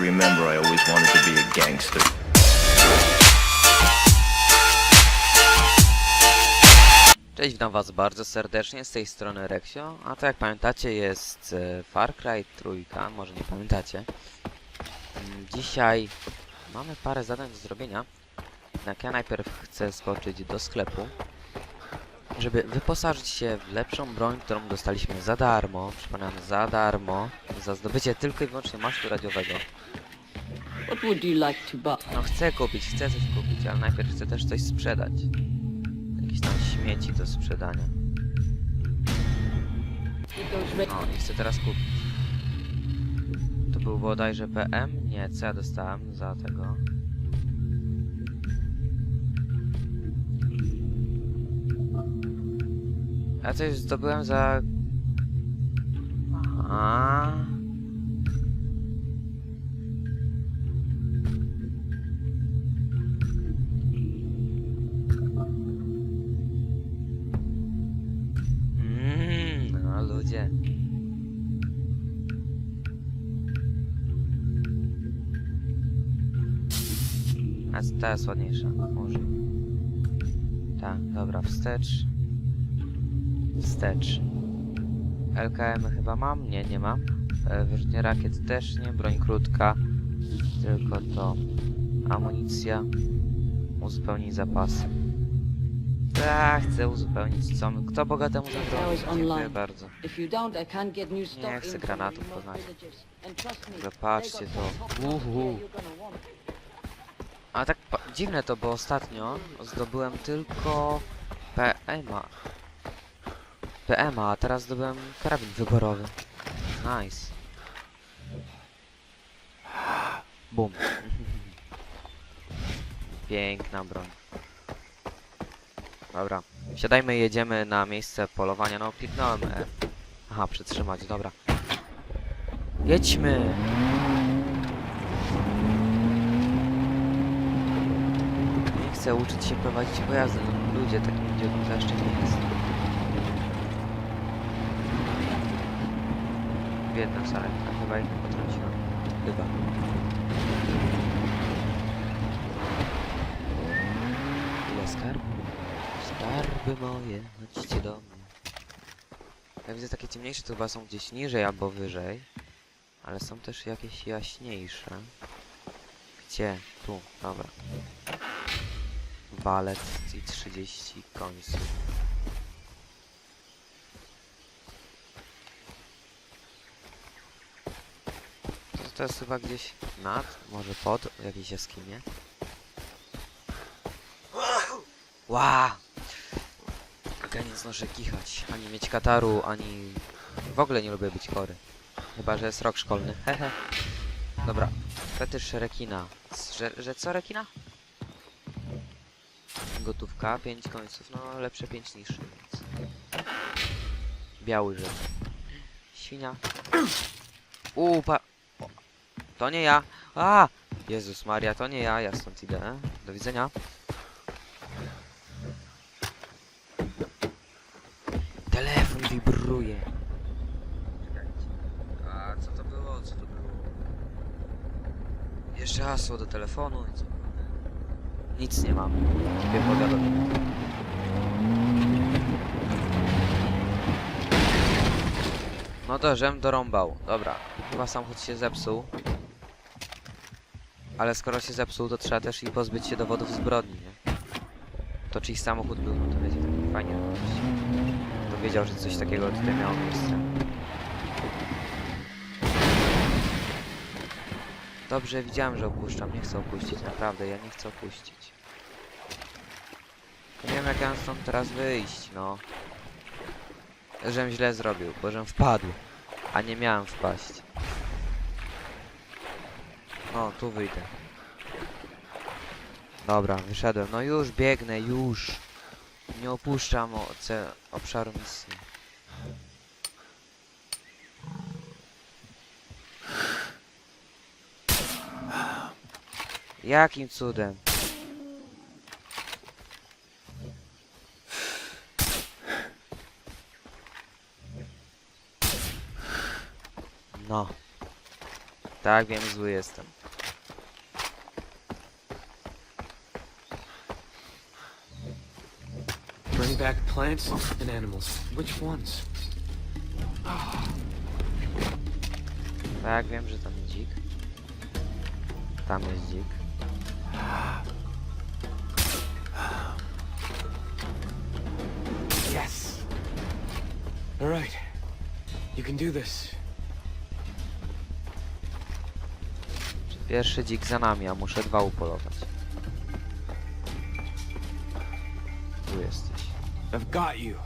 Remember I always wanted to be a gangster. Cześć, witam was bardzo serdecznie, z tej strony Rexio, a to jak pamiętacie jest e, Far Cry trójka, może nie pamiętacie. Mm, Dzisiaj mamy parę zadań do zrobienia, jednak ja najpierw chcę skoczyć do sklepu, żeby wyposażyć się w lepszą broń, którą dostaliśmy za darmo, przypominam, za darmo, za zdobycie tylko i wyłącznie masztu radiowego. What would you like to buy? No chcę kupić, chcę coś kupić, ale najpierw chcę też coś sprzedać. Jakieś tam śmieci do sprzedania. No i chcę teraz kupić. To był bodajże PM? Nie, co ja dostałem za tego? Ja coś zdobyłem za... A. Mmm, no ludzie. A ta jest ładniejsza, może. Tak, dobra, wstecz. Wstecz. LKM chyba mam? Nie, nie mam. E, wyrzutnie rakiet też nie, broń krótka. Tylko to amunicja. Uzupełnić zapasy. Tak, chcę uzupełnić co? Kto bogatemu zazdrości? Dziękuję bardzo. Nie chcę granatów poznać. Zobaczcie to. Uhu. A tak dziwne to, bo ostatnio zdobyłem tylko PMA. PMA, a teraz zdobyłem karabin wyborowy. Nice. Bum. Piękna broń. Dobra. Siadajmy i jedziemy na miejsce polowania. No, kliknąłem E. Aha, przytrzymać, dobra. Jedźmy! Nie chcę uczyć się prowadzić pojazdem. No, ludzie, takim idiotą to jeszcze nie jest. Biedna sarenka, chyba ich potrąciłam. Chyba. Ile skarbu? Skarby moje, chodźcie do mnie. Ja widzę takie ciemniejsze, to chyba są gdzieś niżej albo wyżej. Ale są też jakieś jaśniejsze. Gdzie? Tu, dobra. Balet i 30 końców. To, jest chyba gdzieś nad, może pod, w jakiejś jaskinie. Ła! Ja nie znoszę kichać, ani mieć kataru, ani... W ogóle nie lubię być chory. Chyba, że jest rok szkolny. Hehe. Dobra. Fetysz rekina. Że, że co rekina? Gotówka, 5 końców. No, lepsze 5 niż nic. Biały rzecz. Świnia. Uuu, pa... To nie ja. A! Jezus Maria, to nie ja. Ja stąd idę. Do widzenia. Telefon wibruje. A co to było? Co to było? Jeszcze hasło do telefonu? Nic nie mam. Nie powiadomię. No to, żem dorąbał. Dobra. Chyba samochód się zepsuł. Ale skoro się zepsuł, to trzeba też i pozbyć się dowodów zbrodni, nie? To czyjś samochód był, no to wiecie, tak fajnie. To wiedział, że coś takiego tutaj miało miejsce. Dobrze, widziałem, że opuszczam. Nie chcę opuścić, naprawdę, ja nie chcę opuścić. Nie wiem, jak ja mam stąd teraz wyjść, no. Żem źle zrobił, bo żem wpadł. A nie miałem wpaść. No, tu wyjdę. Dobra, wyszedłem. No już biegnę, już. Nie opuszczam obszaru misji. Jakim cudem? No. Tak, wiem, zły jestem. Bring back plants and animals. Which ones? Tak, wiem, że tam jest dzik. Tam jest dzik. Yes. All right. You can do this. Pierwszy dzik za nami, a muszę dwa upolować. Got you.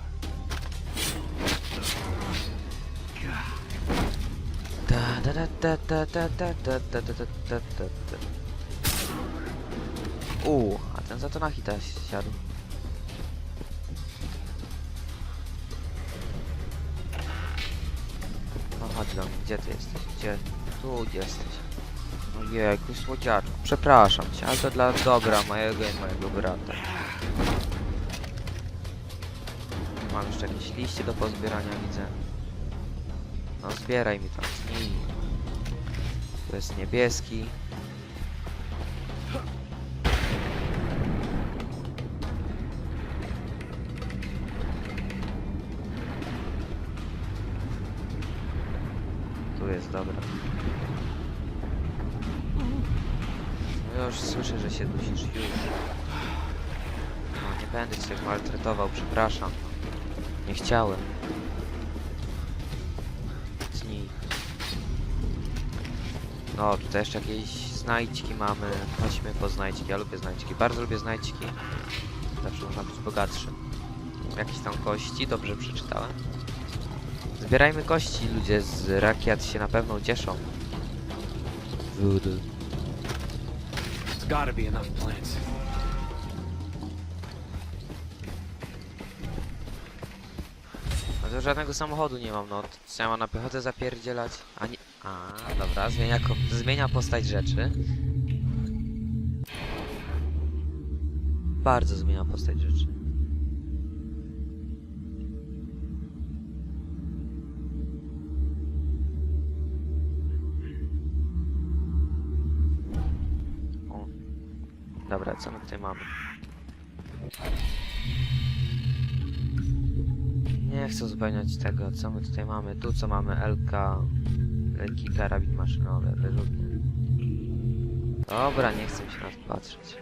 Da. U, a ten za to na hita siadł. No chodź do mnie, gdzie ty jesteś? Gdzie? Tu jesteś. Ojejku, słodziaczu. Przepraszam cię, ale to dla dobra mojego i mojego brata. Jeszcze jakieś liście do pozbierania, widzę. No zbieraj mi tam. To jest niebieski. Tu jest, dobra. No już słyszę, że się dusisz, już. No nie będę cię maltretował, przepraszam. Nie chciałem. Tnij. No, tutaj jeszcze jakieś znajdźki mamy. Chodźmy po znajdźki. Ja lubię znajdźki. Bardzo lubię znajdźki. Zawsze można być bogatszym. Jakieś tam kości, dobrze przeczytałem. Zbierajmy kości, ludzie z rakiet się na pewno cieszą. Voodoo. There's gotta be enough plants. To żadnego samochodu nie mam, no. To Trzeba na piechotę zapierdzielać. A nie... A, dobra, zmienia, zmienia postać rzeczy. Bardzo zmienia postać rzeczy. Dobra, co my tutaj mamy? Nie chcę uzupełniać tego, co my tutaj mamy. Tu co mamy LK, lekki karabin maszynowy, wyrzutnie. Dobra, nie chcę się na to patrzeć.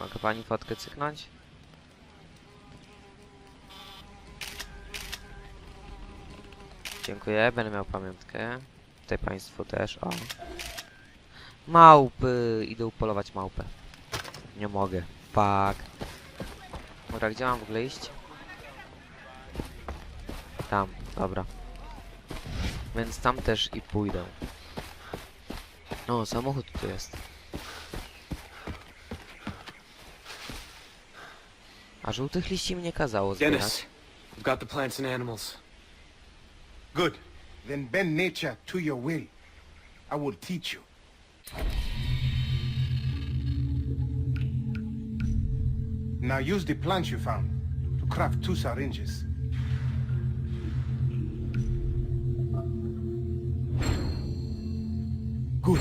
Mogę pani fotkę cyknąć? Dziękuję, będę miał pamiątkę. Tutaj państwu też, o. Małpy! Idę upolować małpę. Nie mogę. Fuck. Dobra, gdzie mam w ogóle iść? Tam, dobra. Więc tam też i pójdę. O, samochód tu jest. A żółtych liści mi nie kazało zbierać. Dennis, got the plants and animals. Good. Then bend nature to your will. I will teach you. Now use the plants you found to craft two syringes. Good,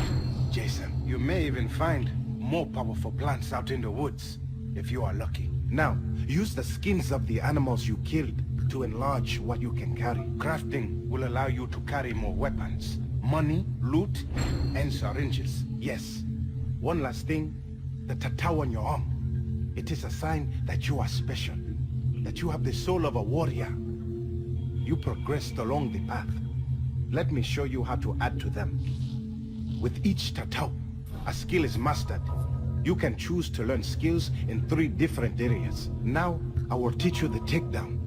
Jason. You may even find more powerful plants out in the woods, if you are lucky. Now, use the skins of the animals you killed to enlarge what you can carry. Crafting will allow you to carry more weapons, money, loot, and syringes. Yes. One last thing, the tattoo on your arm. It is a sign that you are special, that you have the soul of a warrior. You progressed along the path. Let me show you how to add to them. With each tattoo, a skill is mastered. You can choose to learn skills in three different areas. Now, I will teach you the takedown.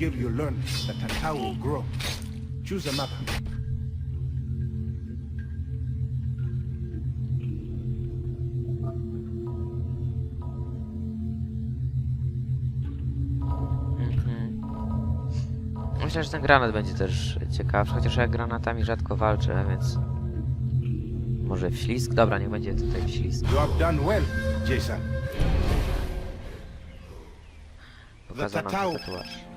Skill you learn, the Tatau will grow. Choose another. Mhm. Myślę, że ten granat będzie też ciekawszy, chociaż ja granatami rzadko walczę, więc... Może wślizg? Dobra, niech będzie tutaj wślizg. You have done well, Jason. Pokazał nam ten tatuaż.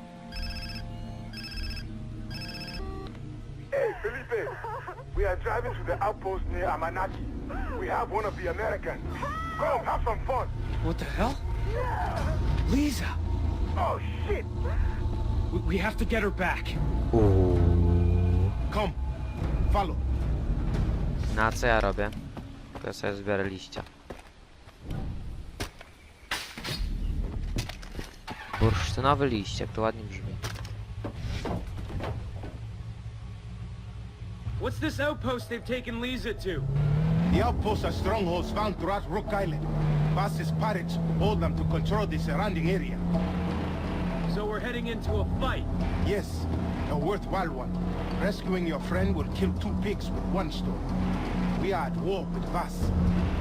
Driving to the outpost near Amanaki. We have one of the Americans. Come, have some fun. What the hell? Lisa! Oh, shit. We, we have to get her back. Come, follow. Na co ja robię? To ja sobie zbiorę liścia. Bursztynowy liść, jak to ładnie brzmi. What's this outpost they've taken Lisa to? The outposts are strongholds found throughout Rook Island. Fastest pirates hold them to control the surrounding area. So we're heading into a fight. Yes, a worthwhile one. Rescuing your friend will kill two pigs with one stone. We are at war with Vas.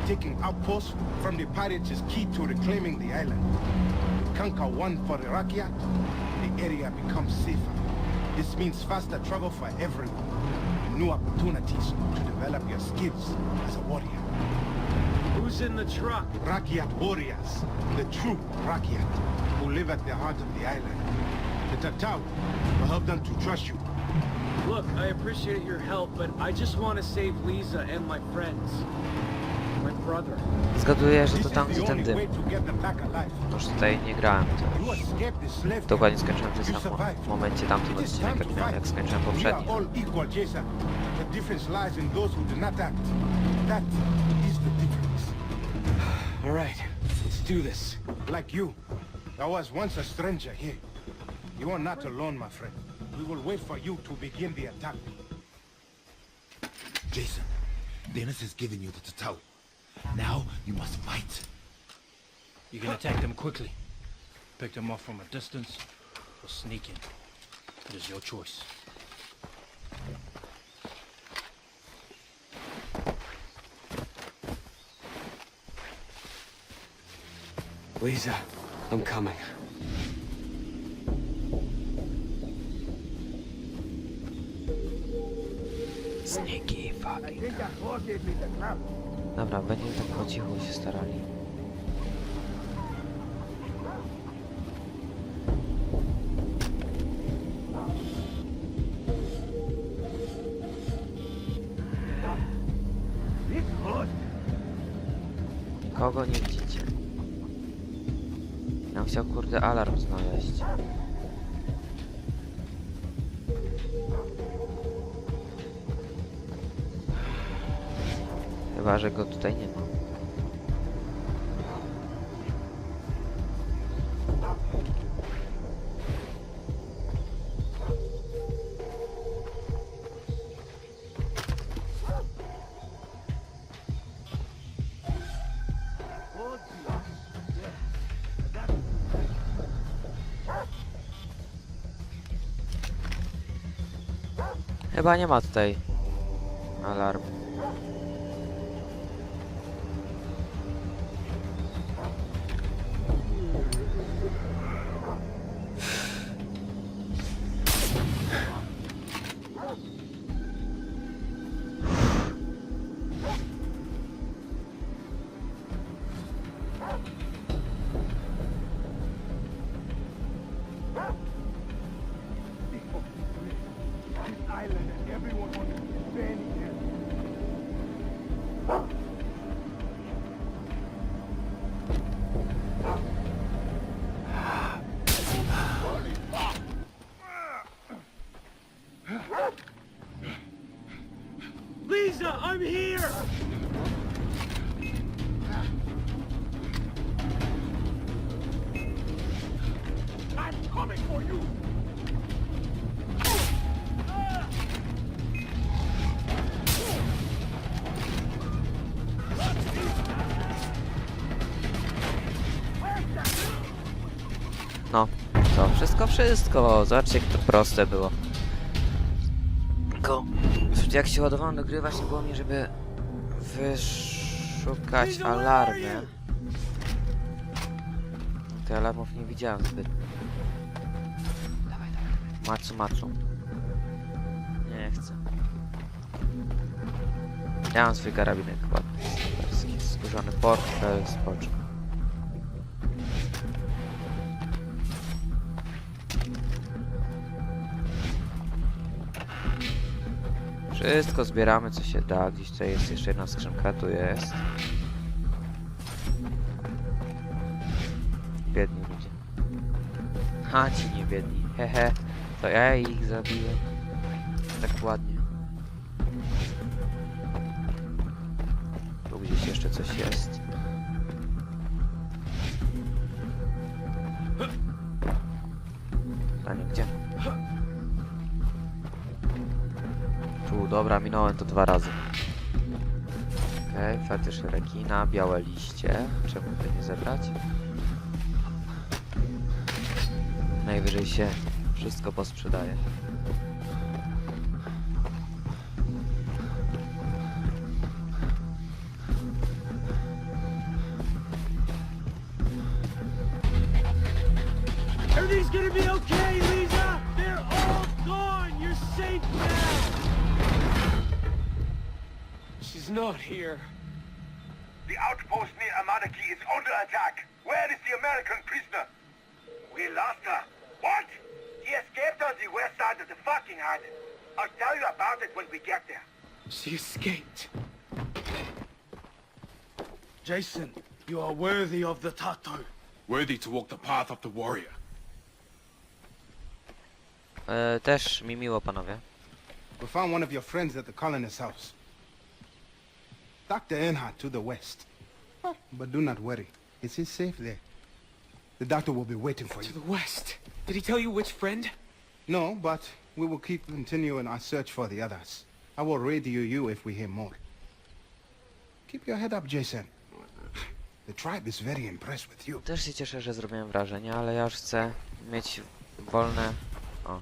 Taking outposts from the pirates is key to reclaiming the island. We conquer one for Iraqiat, the area becomes safer. This means faster travel for everyone. New opportunities to develop your skills as a warrior. Who's in the truck? Rakiat warriors, the true Rakiat, who live at the heart of the island. The Tatau will help them to trust you. Look, I appreciate your help, but I just want to save Lisa and my friends. My brother. Zgaduję, że This to is tam the gdzie ten only way dym. to get them back alive. Już tutaj nie grałem You to. escaped the slave Dokładnie trade. skończyłem ten You sam mo- survived. momencie tamten It is odcinek, time to jak miałem, jak fight. skończyłem We are poprzedni. all equal, Jason. The difference lies in those who do not act. That is the difference. All right, let's do this. Like you, I was once a stranger here. You are not alone, my friend. We will wait for you to begin the attack. Jason, Dennis has given you the Tatau. Now you must fight. You can attack them quickly. Pick them off from a distance, or sneak in. It is your choice. Lisa, I'm coming. Sneaky fucking. Dobra, będziemy tak po cichu się starali. Kogo nie widzicie? Ja chciał kurde alarm znaleźć. Chyba, że go tutaj nie ma. Chyba nie ma tutaj alarmu. Everyone wszystko. Zobaczcie, jak to proste było. Tylko, jak się ładowałem do gry, właśnie było mi, żeby wyszukać alarmy. Tych alarmów nie widziałem zbyt. Dawaj, dawaj. Macu, macu. Nie chcę. Ja mam swój karabinek ładny. Skórzany portfel, spoczko. Wszystko zbieramy co się da. Gdzieś tutaj jest jeszcze jedna skrzynka, tu jest. Biedni ludzie. Ha, ci nie biedni. Hehe. To ja ich zabiję. Tak ładnie. Tu gdzieś jeszcze coś jest. Dobra, minąłem to dwa razy. Okej, okay, fetysz rekina, białe liście. Czemu by nie zebrać? Najwyżej się wszystko posprzedaje. Everything's gonna be okay, here. The outpost near Amanaki is under attack. Where is the American prisoner? We lost her. What? She escaped on the west side of the fucking island. I'll tell you about it when we get there. She escaped. Jason, you are worthy of the tattoo. Worthy to walk the path of the warrior. E, też mi miło, panowie. We found one of your friends at the colonist's house. Dr. Earnhardt to the west. Huh, But do not worry. Is he safe there? The doctor will be waiting for To you. the west. Did he tell you which friend? No, but we will keep continuing our search for the others. I will radio you if we hear more. Keep your head up, Jason. The tribe is very impressed with you. Też się cieszę, że zrobiłem wrażenie, ale ja już chcę mieć wolne... O.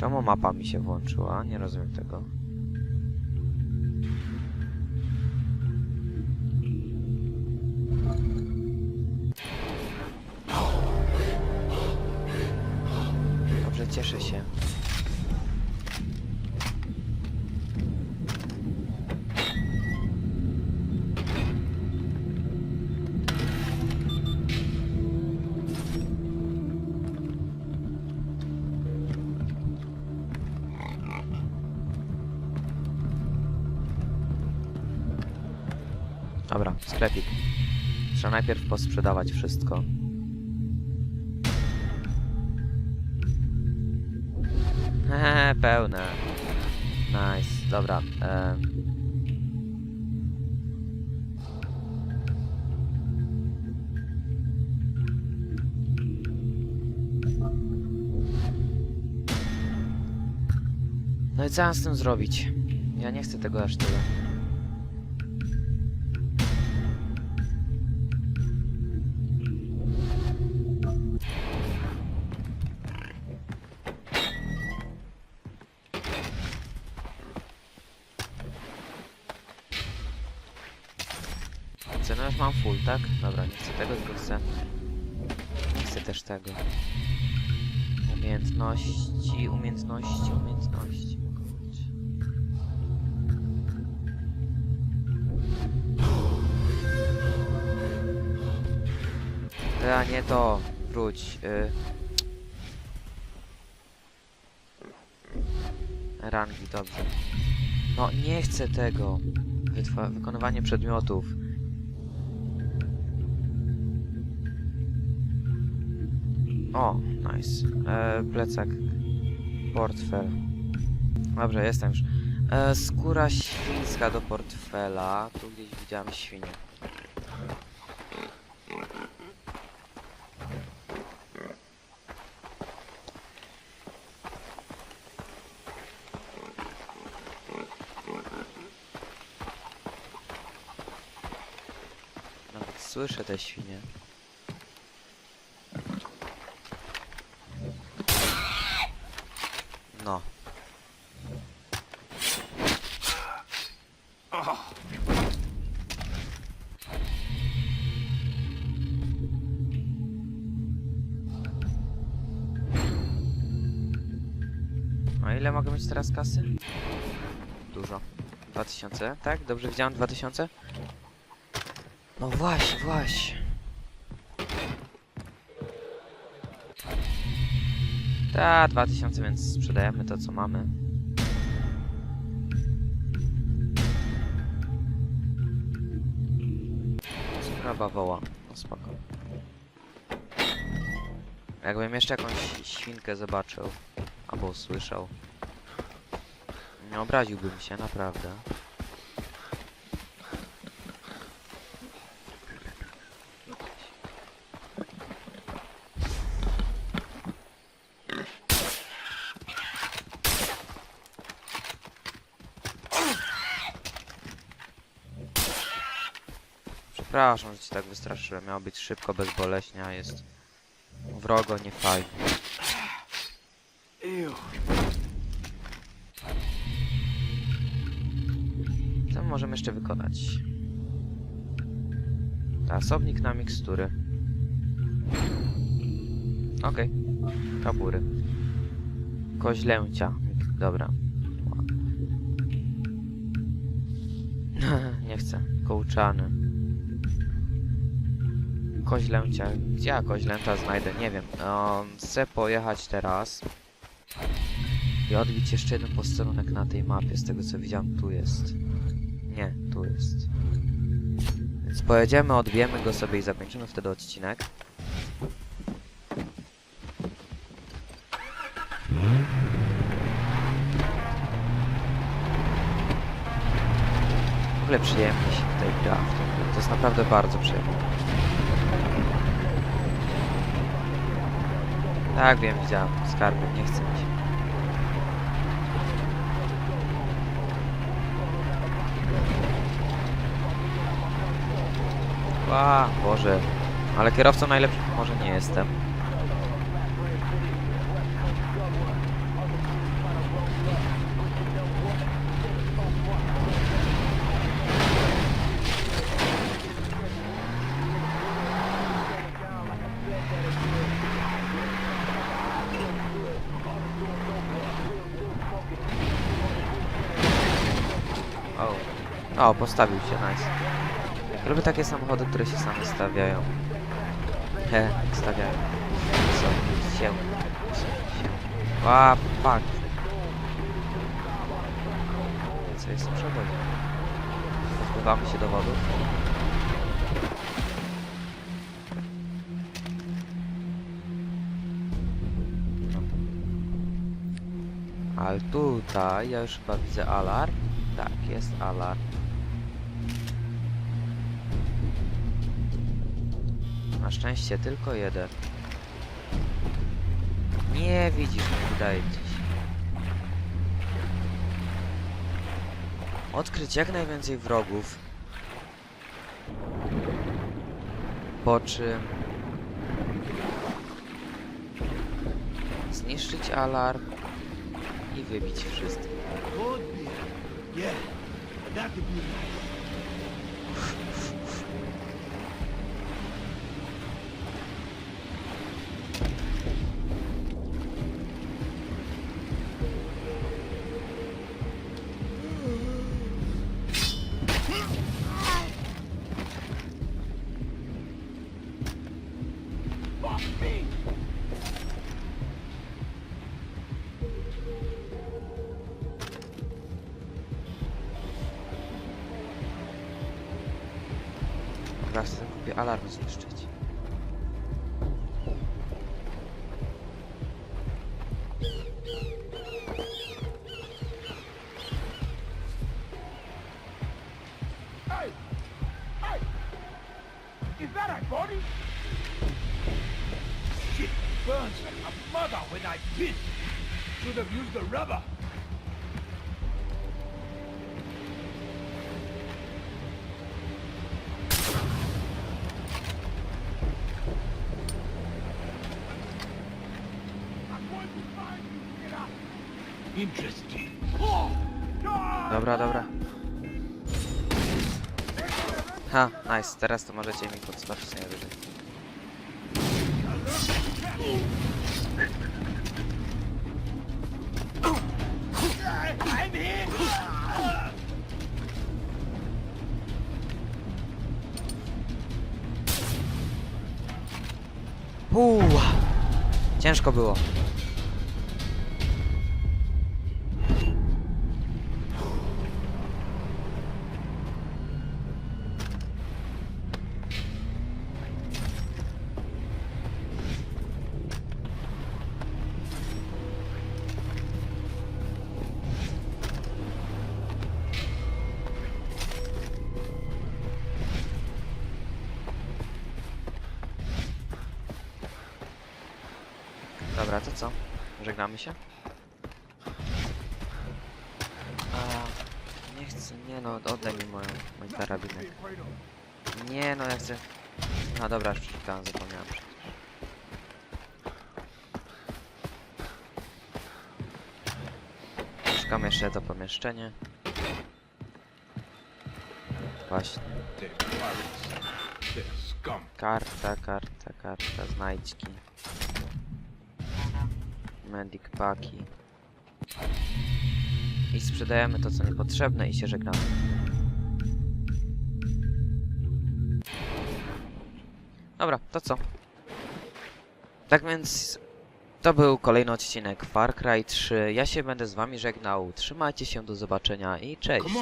Czemu mapa mi się włączyła? Nie rozumiem tego. Dobra, sklepik. Trzeba najpierw posprzedawać wszystko. Hehe, pełne. Nice, dobra. em. No i co mam z tym zrobić? Ja nie chcę tego aż tyle. Tego. Umiejętności, umiejętności, umiejętności. być. A nie to. Wróć. Y... Rangi, dobrze. No, nie chcę tego. Wytwa wykonywanie przedmiotów. O, nice. E, plecak. Portfel. Dobrze, jestem już. E, skóra świńska do portfela. Tu gdzieś widziałem świnię. Słyszę te świnie. Ile mogę mieć teraz kasy? Dużo. 2000, tak? Dobrze widziałem 2000? No właśnie, właśnie. Ta, 2000, więc sprzedajemy to, co mamy. Sprawa woła. No spoko. Jakbym jeszcze jakąś świnkę zobaczył, albo usłyszał, nie obraziłbym się, naprawdę. Przepraszam, że cię tak wystraszyłem. Miało być szybko, bezboleśnie, a jest wrogo, nie możemy jeszcze wykonać? Zasobnik na mikstury. Okej. Kabury. Koźlęcia. Dobra. Nie chcę. Kołczany. Koźlęcia. Gdzie ja koźlęta znajdę? Nie wiem. Um, chcę pojechać teraz. I odbić jeszcze jeden posterunek na tej mapie. Z tego co widziałem, tu jest. Nie, tu jest. Więc pojedziemy, odbijemy go sobie i zakończymy wtedy odcinek. W ogóle przyjemnie się tutaj gra. To jest naprawdę bardzo przyjemne. Tak, wiem, widziałem. Skarby, nie chcę mi się. Ła, Boże. Ale kierowcą najlepszym może nie jestem. O. Postawił się, nice. Lubię takie samochody, które się same stawiają. He, stawiają. Co? Się. Się. Fuck. Co jest przewodzie? Pozbywamy się dowodów. No. Ale tutaj ja już chyba widzę alarm. Tak, jest alarm. Szczęście tylko jeden. Nie widzisz, nie wydaje ci się. Odkryć jak najwięcej wrogów. Po czym... Zniszczyć alarm i wybić wszystkich. Yeah, that could be Sobie kupię alarm zniszczyć. Nice. Teraz to możecie mi podskoczyć najwyżej. Uuu, ciężko było. Nie no, oddaj mi moją, mój karabinek. Nie no, ja chcę... A dobra, już przeczytałem, zapomniałem przecież. Szukam jeszcze to pomieszczenie. Właśnie. Karta, karta, karta, znajdźki. Medic paki. I sprzedajemy to, co niepotrzebne i się żegnamy. Dobra, to co? Tak więc to był kolejny odcinek Far Cry 3. Ja się będę z wami żegnał. Trzymajcie się, do zobaczenia i cześć!